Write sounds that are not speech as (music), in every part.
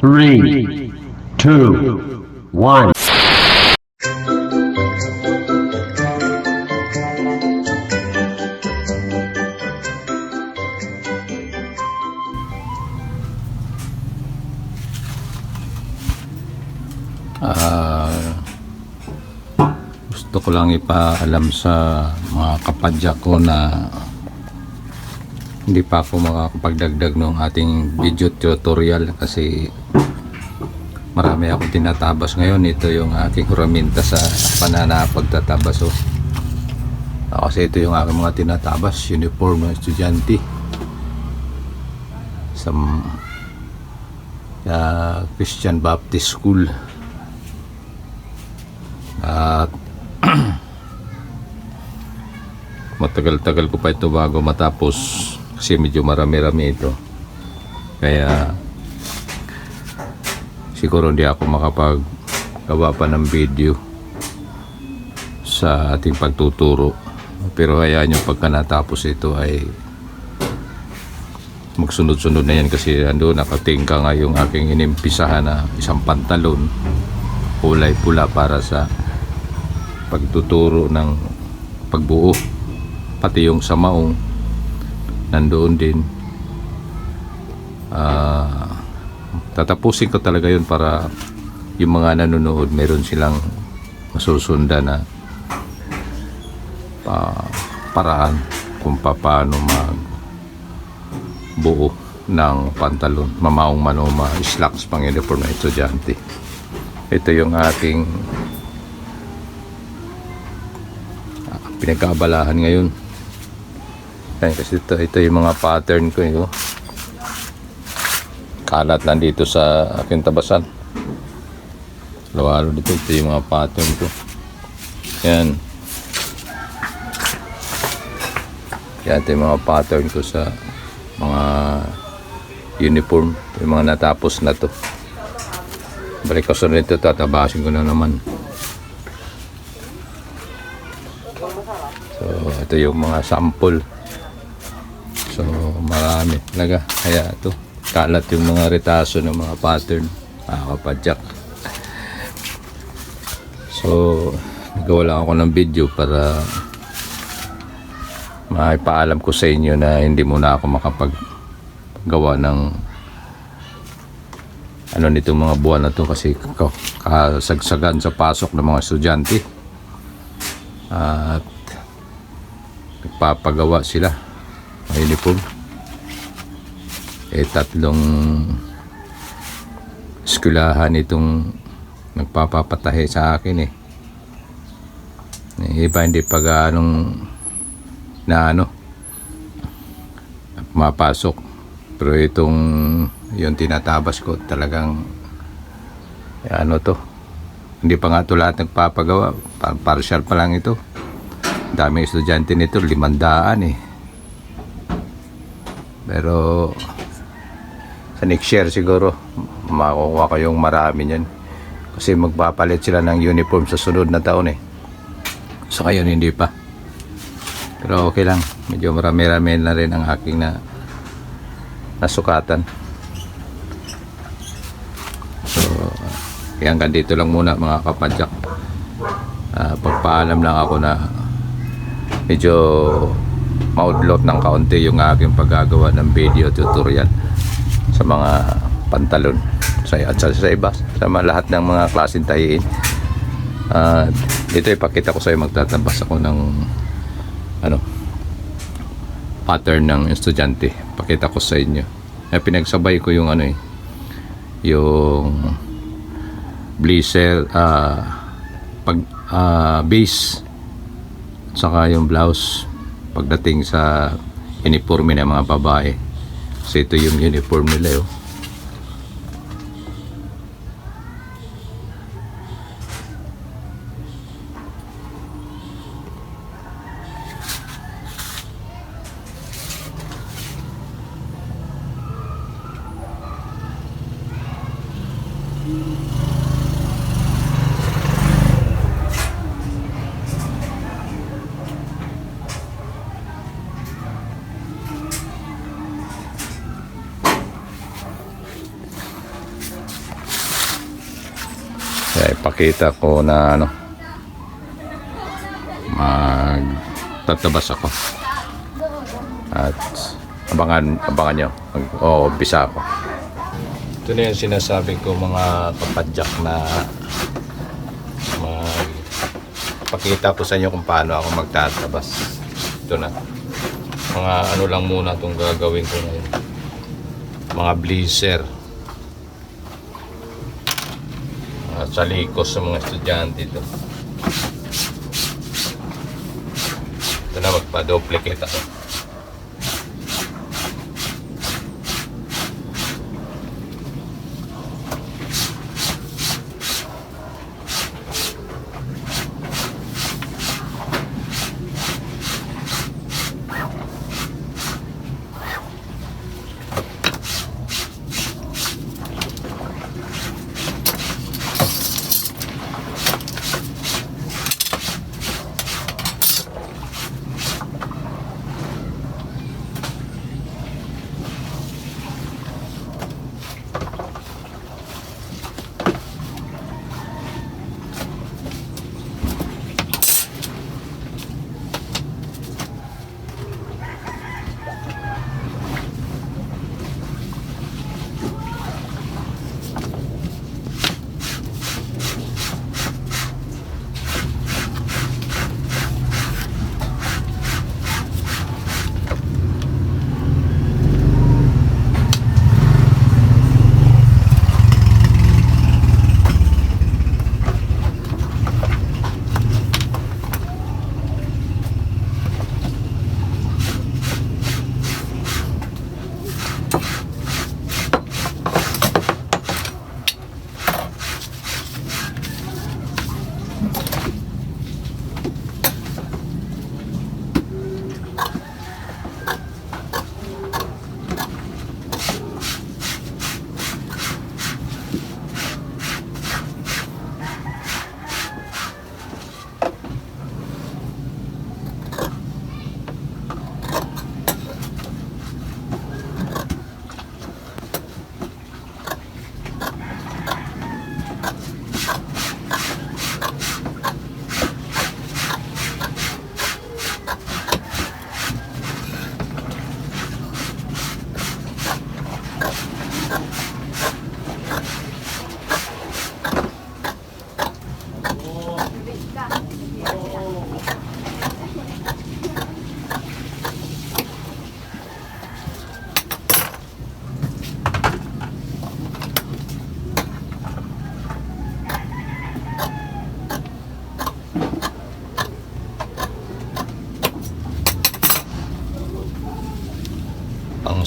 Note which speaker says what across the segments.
Speaker 1: three, two, one.
Speaker 2: Ah, gusto ko lang ipaalam sa mga kapadyak ko na hindi pa ako makakapagdagdag ng ating video tutorial kasi marami akong tinatabas ngayon. Ito yung aking huraminta sa pananapagtatabas oh. Ah, kasi ito yung aking mga tinatabas. Uniform ng estudyante. Sa sa Christian Baptist School. At (clears throat) matagal-tagal ko pa ito bago matapos. Kasi medyo marami-rami ito. Kaya siguro hindi ako makapaggawa pa ng video sa ating pagtuturo. Pero hayaan nyo pagka natapos ito ay magsunod-sunod na yan kasi ando nakatingka nga yung aking inimpisahan na isang pantalon kulay pula para sa pagtuturo ng pagbuo pati yung sa maong nandoon din Ah, tatapusin ko talaga yun para yung mga nanonood meron silang masusundan na pa, paraan kung paano mag buo ng pantalon. Mamaong manoma slacks pang uniform na estudyante. Ito yung ating ah, pinagkaabalahan ngayon. Ayan, kasi ito, ito yung mga pattern ko eh, oh. Kalat lang dito sa aking tabasan. Lawalo dito ito yung mga pattern ko. Yan. Yan ito yung mga pattern ko sa mga uniform. Yung mga natapos na to. Balik ko sunod ito tatabasin ko na naman. So ito yung mga sample. So marami. Talaga kaya ito kalat yung mga retaso ng mga pattern nakakapadyak so nagawa lang ako ng video para maipaalam ko sa inyo na hindi muna ako makapaggawa ng ano nito mga buwan na to kasi ka- kasagsagan sa pasok ng mga estudyante. At nagpapagawa sila ng uniform eh tatlong eskulahan itong nagpapapatahe sa akin eh. Eh, iba hindi pa ganong na ano mapasok. Pero itong yung tinatabas ko talagang ano to? Hindi pa nga ito lahat nagpapagawa. Pa- partial pa lang ito. Daming estudyante nito limandaan eh. Pero sa next year siguro makukuha ko yung marami niyan. Kasi magpapalit sila ng uniform sa sunod na taon eh. So ngayon hindi pa. Pero okay lang. Medyo marami-rami na rin ang aking na nasukatan. So kaya hanggang dito lang muna mga kapadyak. Ah, pagpaalam lang ako na medyo maudlot ng kaunti yung aking paggagawa ng video tutorial sa mga pantalon sa, at sa, sa iba sa lahat ng mga klaseng tahiin. At dito ipakita ko sa iyo magtatabas ako ng ano pattern ng estudyante. Pakita ko sa inyo. Eh, pinagsabay ko yung ano eh yung blazer ah pag ah, base saka yung blouse pagdating sa uniforme ng mga babae kasi ito yung uniform nila oh. Kaya ipakita ko na ano mag tatabas ako. At abangan abangan. Mag, o umpisa ako. Ito na yung sinasabi ko mga kapadyak na mag pakita ko sa inyo kung paano ako magtatabas. Ito na. Mga ano lang muna itong gagawin ko ngayon. Mga blazer. Mga salikos sa mga estudyante ito. Ito na magpa-duplicate ako.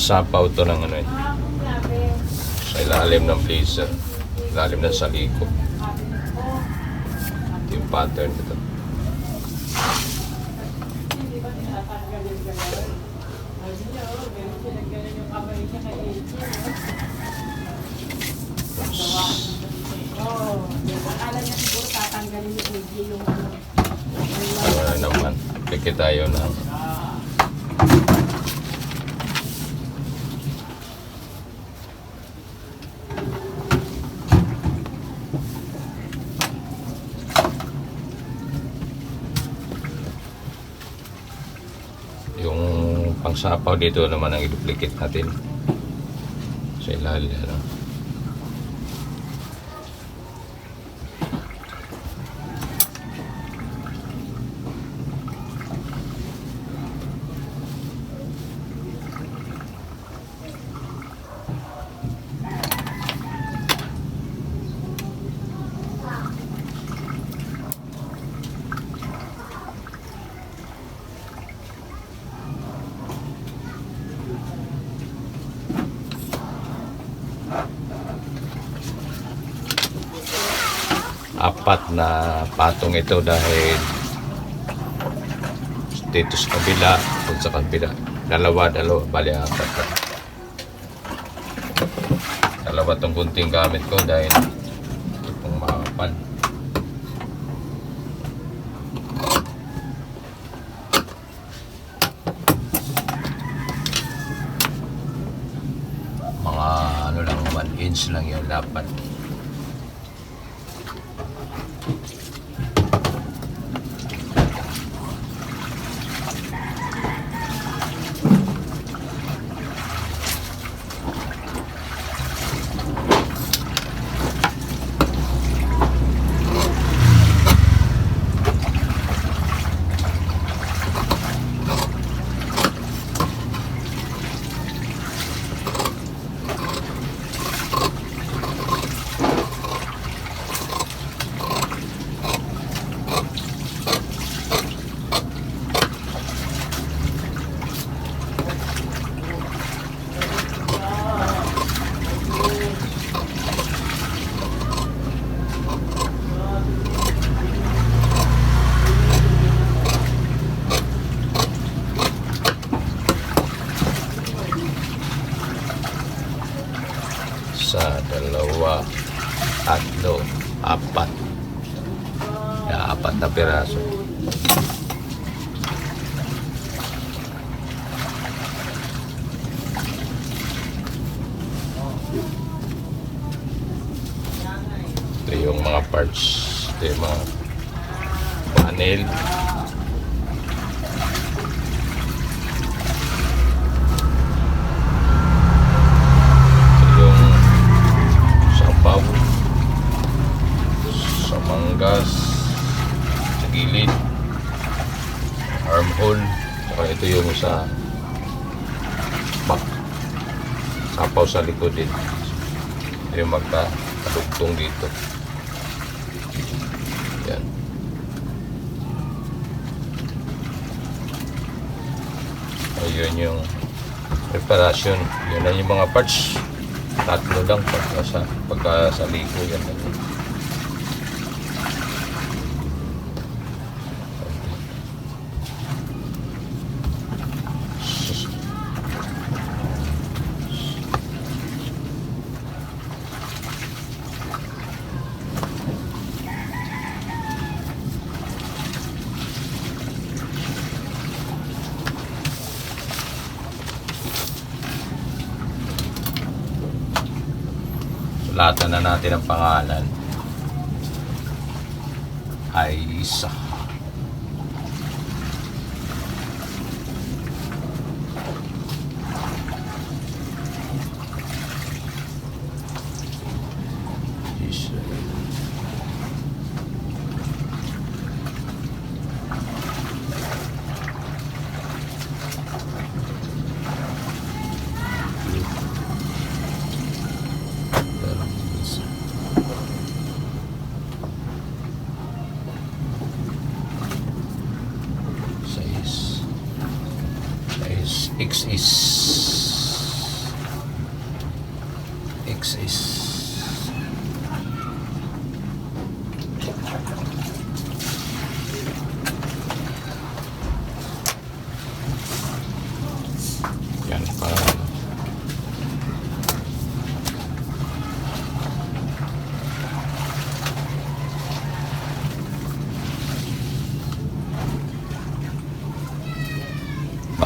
Speaker 2: Sapaw to ng ano eh. Sa ilalim ng blazer. Ilalim ng saliko. Ito yung pattern nito.
Speaker 3: Ano.
Speaker 2: Naman. Piki tayo ng yung pangsapaw dito naman ang i-duplicate natin sa ilalim ano. apat na patong ito dahil dito sa kabila kung sa kabila. Dalawa dalawa bali apat dalawa tong kunting gamit ko dahil itong makapal mga ano lang 1 inch lang yung dapat Sa dalawa, tatlo, apat. Kaya apat na piraso. Ito yung mga parts. Ito yung mga panel. Ito yung sapaw sa manggas. Sa gilid. Armhole. Saka ito yung sa back sapaw sa likod din. Ito yung magkadugtong dito yan ayun yung preparation. Yun na yung mga parts. Tatlo lang pagka sa, pagka sa liko Sulatan na natin ang pangalan. Ay isa.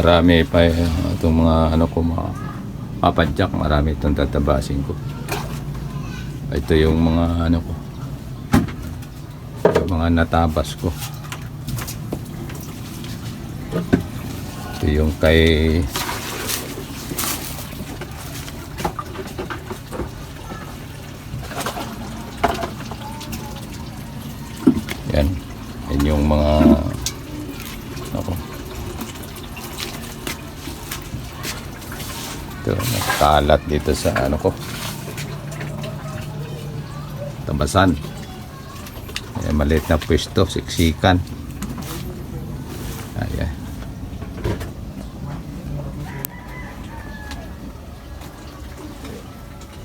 Speaker 2: Marami pa eh, itong mga ano ko mga papadyak, marami itong tatabasin ko. Ito yung mga ano ko. Yung mga natabas ko. Ito yung kay Yan. Yan yung mga ako. Ito, nakalat dito sa ano ko. Tabasan. Ayan, maliit na pwesto, siksikan. Ayan.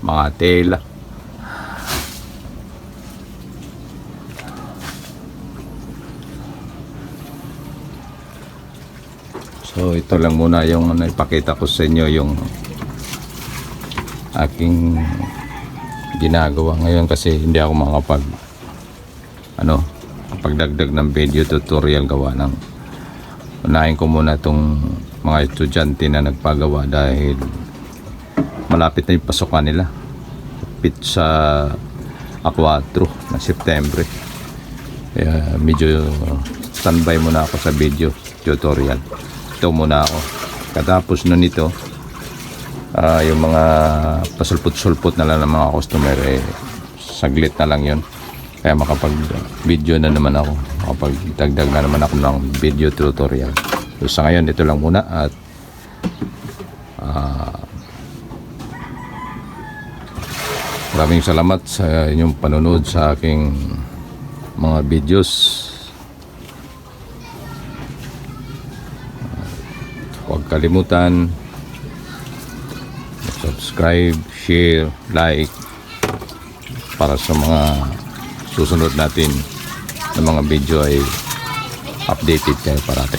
Speaker 2: Mga tela. So ito lang muna yung ano, ipakita ko sa inyo yung aking ginagawa ngayon kasi hindi ako makapag ano pagdagdag ng video tutorial gawa ng unahin ko muna itong mga estudyante na nagpagawa dahil malapit na yung pasukan nila pit sa A4 na September Kaya medyo standby muna ako sa video tutorial. Ito muna ako. Katapos nun ito, ah, yung mga pasulput-sulput na lang ng mga customer, eh, saglit na lang yun. Kaya makapag-video na naman ako. Makapag-dagdag na naman ako ng video tutorial. So sa ngayon, ito lang muna at ah, maraming salamat sa inyong panonood sa aking mga videos. Huwag kalimutan subscribe, share, like para sa mga susunod natin na mga video ay updated kayo parati.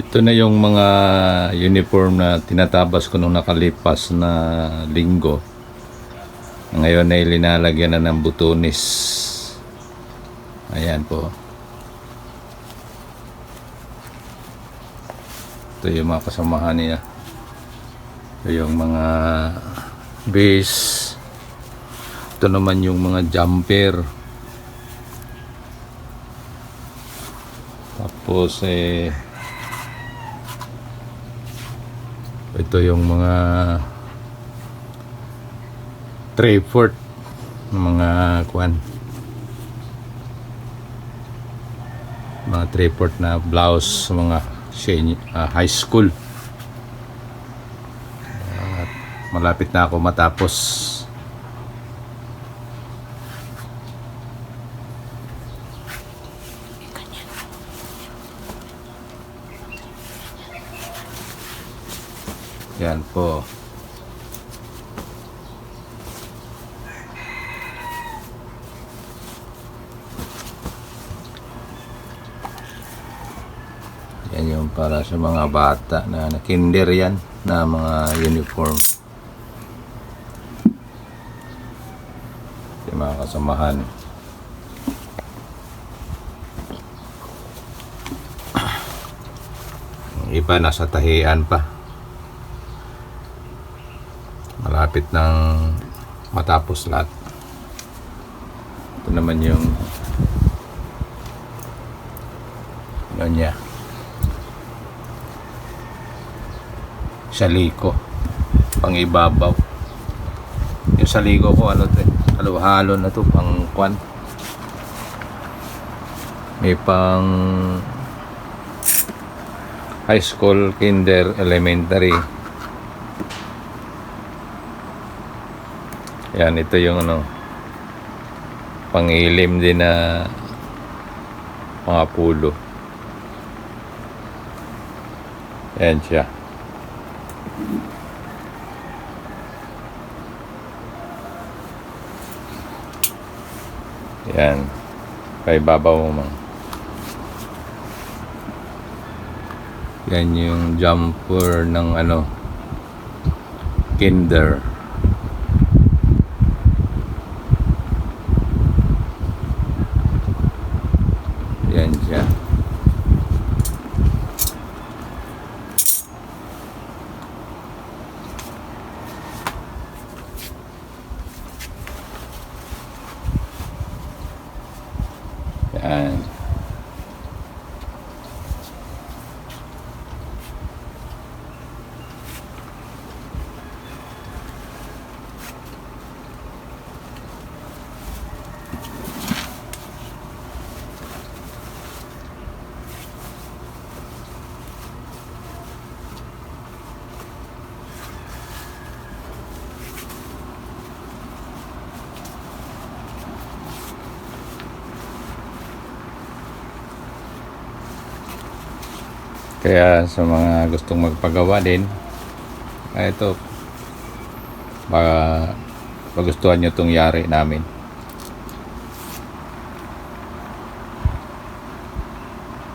Speaker 2: Ito na yung mga uniform na tinatabas ko nung nakalipas na linggo. Ngayon ay linalagyan na ng butonis. Ayan po. Ito yung mga kasamahan niya. Ito yung mga base. Ito naman yung mga jumper. Tapos eh ito yung mga tray-fort mga kuan mga tray-fort na blouse mga senior, ah, high school. At malapit na ako matapos. Yan po Yan yung para sa mga bata na, na kinder yan na mga uniform. Yung mga kasamahan. Iba nasa tahian pa. Malapit ng matapos lahat. Ito naman yung ano niya. Saliko pang ibabaw. Yung saliko ko ano to eh, halo-halo na to pang kwan. May pang high school kinder elementary. Yan ito yung ano pangilim din na mga pulo. Yan siya Yan. Kay babaw mo. Yan yung jumper ng ano kinder. Yan siya. Yan. Kaya sa mga gustong magpagawa din, ay ito, baka pagustuhan nyo itong yari namin.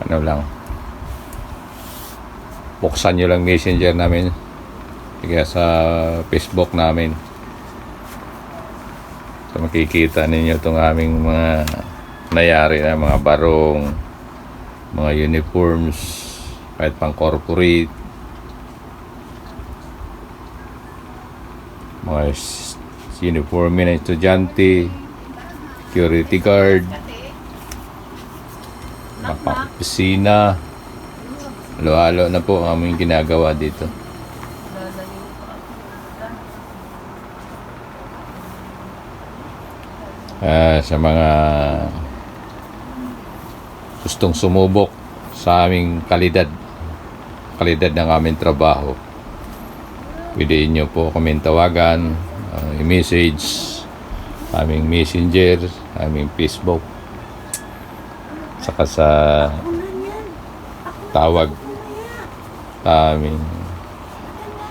Speaker 2: Ano lang, buksan nyo lang messenger namin, kaya sa Facebook namin. So makikita ninyo itong aming mga nayari na mga barong, mga uniforms, kahit pang corporate. Mga uniforme ng estudyante, security guard, mga halo-halo na po ang aming ginagawa dito. Ah, sa mga gustong sumubok sa aming kalidad kalidad ng aming trabaho. Pwede nyo po kami tawagan uh, i-message aming messenger aming facebook. Saka sa tawag aming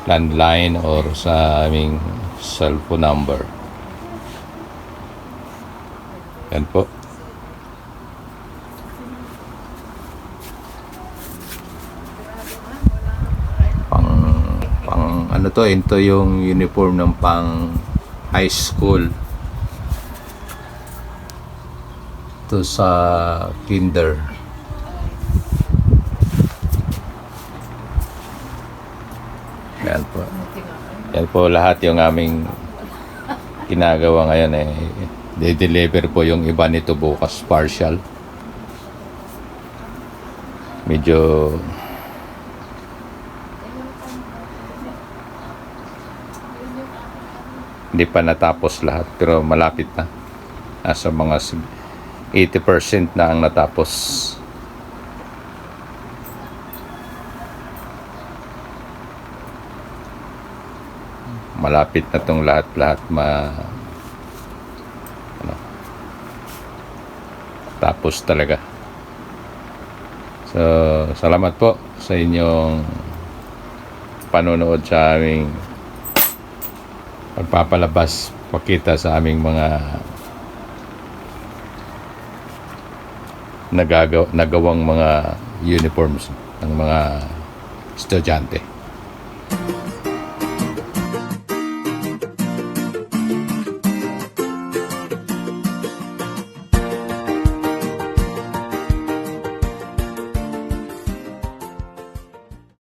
Speaker 2: landline or sa aming cellphone number. Yan po pang pang ano to ito yung uniform ng pang high school. To sa kinder. Yan po. Yan po lahat yung aming ginagawa ngayon eh. De-deliver po yung iba nito bukas partial. Medyo hindi pa natapos lahat pero malapit na. Nasa mga sig- 80% na ang natapos. Malapit na tong lahat-lahat ma ano, tapos talaga. So salamat po sa inyong panonood sa aming pagpapalabas pakita sa aming mga nagagaw, nagawang mga uniforms ng mga estudyante.